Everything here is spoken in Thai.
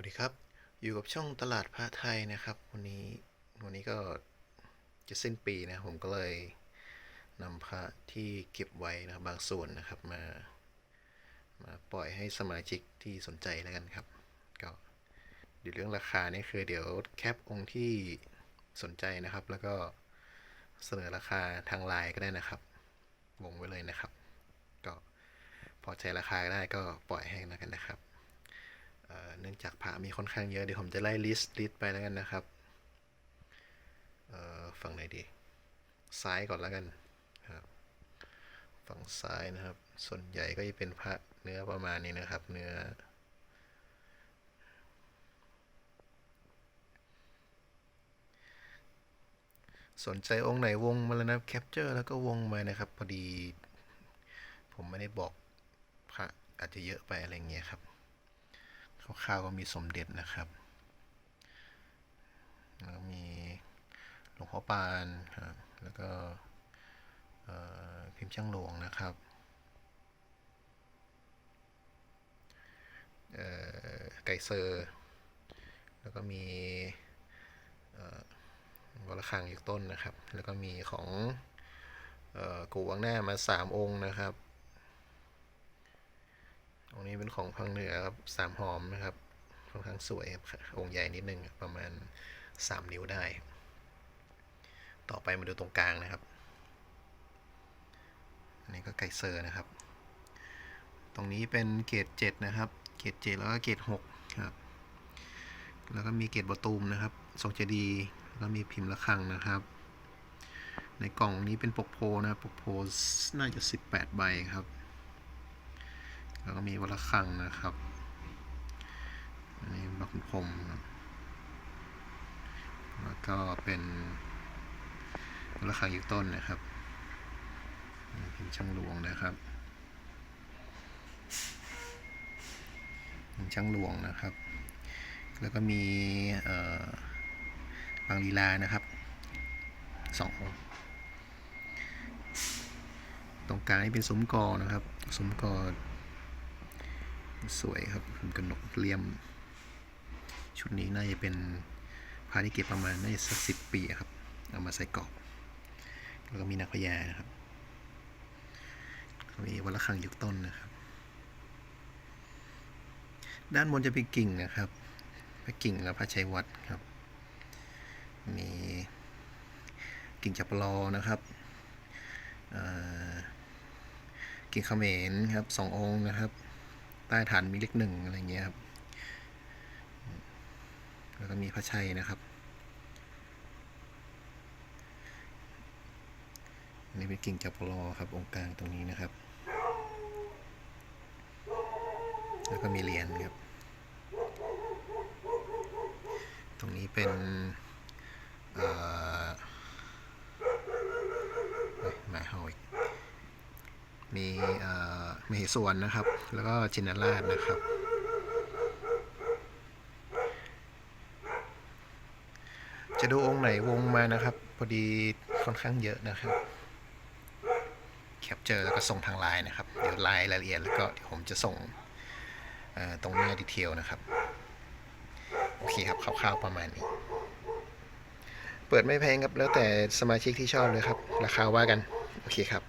วัสดีครับ อยู่กับช่องตลาดพระไทยนะครับ วันนี้วันนี้ก็จะสิ้นปีนะ ผมก็เลยนำพระที่เก็บไว้นะบบางส่วนนะครับ มามาปล่อยให้สมาชิกที่สนใจแล้วกันครับ ก็เดี๋ยวเรื่องราคานี่คือเดี๋ยวแคปองค์ที่สนใจนะครับ แล้วก็เสนอราคาทางไลน์ก็ได้นะครับวงไว้เลยนะครับ ก็พอใจราคาได้ก็ปล่อยให้แล้วกันนะครับ เอ่อเนื่องจากพระ มีค่อนข้างเยอะ เดี๋ยวผมจะไล่ลิสต์ลิสต์ไปแล้วกันนะครับฝั่งไหนดี ซ้ายก่อนแล้วกันครับฝั่งซ้ายนะครับ ส่วนใหญ่ก็จะเป็นพระเนื้อประมาณนี้นะครับ เนื้อสนใจองค์ไหนวงมาแล้วนะแคปเจอร์แล้วก็วงมานะครับ พอดี ผมไม่ได้บอกพระอาจจะเยอะไปอะไรเงี้ยครับ คร่าวๆก็มีสมเด็จนะครับ แล้วก็มีหลวงพ่อปานครับแล้วก็พิมพ์ช่างหลวงนะครับไก่เซอร์ แล้วก็มีเอ่อวรคังอีกต้นนะครับ แล้วก็มีของออกูวังหน้ามาสามองค์นะครับ เป็นของพังเหนือครับสามหอมนะครับค่อนข้างสวยครับองค์ใหญ่นิดนึงประมาณ 3 นิ้วได้ ต่อไปมาดูตรงกลางนะครับ อันนี้ก็ไกเซอร์นะครับ ตรงนี้เป็นเกรด7นะครับ เกรด7แล้วก็เกรด6ครับ แล้วก็มีเกรดบอตูมนะครับทรงเจดียแล้วก็มีพิมพ์ระฆังนะครับ ในกล่องนี้เป็นปกโพนะครับปกโพน่าจะ 18 ใบครับ แล้วก็มีวัลคังนะครับ อันนี้บักพรมแล้วก็เป็นวัลคังอีกต้นนะครับนี่พิมช่างหลวงนะครับพิมพ์ช่างหลวงนะครับ แล้วก็มีบางลีลานะครับสององตรงกลางนี่เป็นซุ้มกอนะครับซุ้มกอ สวยครับคุณกนกเลี่ยม ชุดนี้น่าจะเป็นพาที่เก็บประมาณน่าจะสักสิบปีครับ เอามาใส่กรอบ แล้วก็มีนักพญานะครับมีวัลคังยุคต้นนะครับ ด้านบนจะเป็นกิ่งนะครับพระกิ่งและพระชัยวัดครับ มีกิ่งจับปลอนะครับกิ่งเขมรครับสององค์นะครับ ใต้ฐานมีเลขหนึ่งอะไรเงี้ยครับ แล้วก็มีพระชัยนะครับอันนี้เป็นกิ่งจับปลอครับ องค์กลางตรงนี้นะครับ แล้วก็มีเหรียญครับ ตรงนี้เป็นหมายเฮาอีกมีเอ่อ มเหสวนนะครับ แล้วก็จินราชนะครับ จะดูองค์ไหนวงมานะครับ พอดีค่อนข้างเยอะนะครับแคปเจอร์แล้วก็ส่งทางไลน์นะครับ เดี๋ยวไลน์รายละเอียดแล้วก็เดี๋ยวผมจะส่งตรงหน้าดีเทลนะครับ โอเคครับคร่าวๆประมาณนี้ เปิดไม่แพงครับ แล้วแต่สมาชิกที่ชอบเลยครับ ราคาว่ากัน โอเคครับ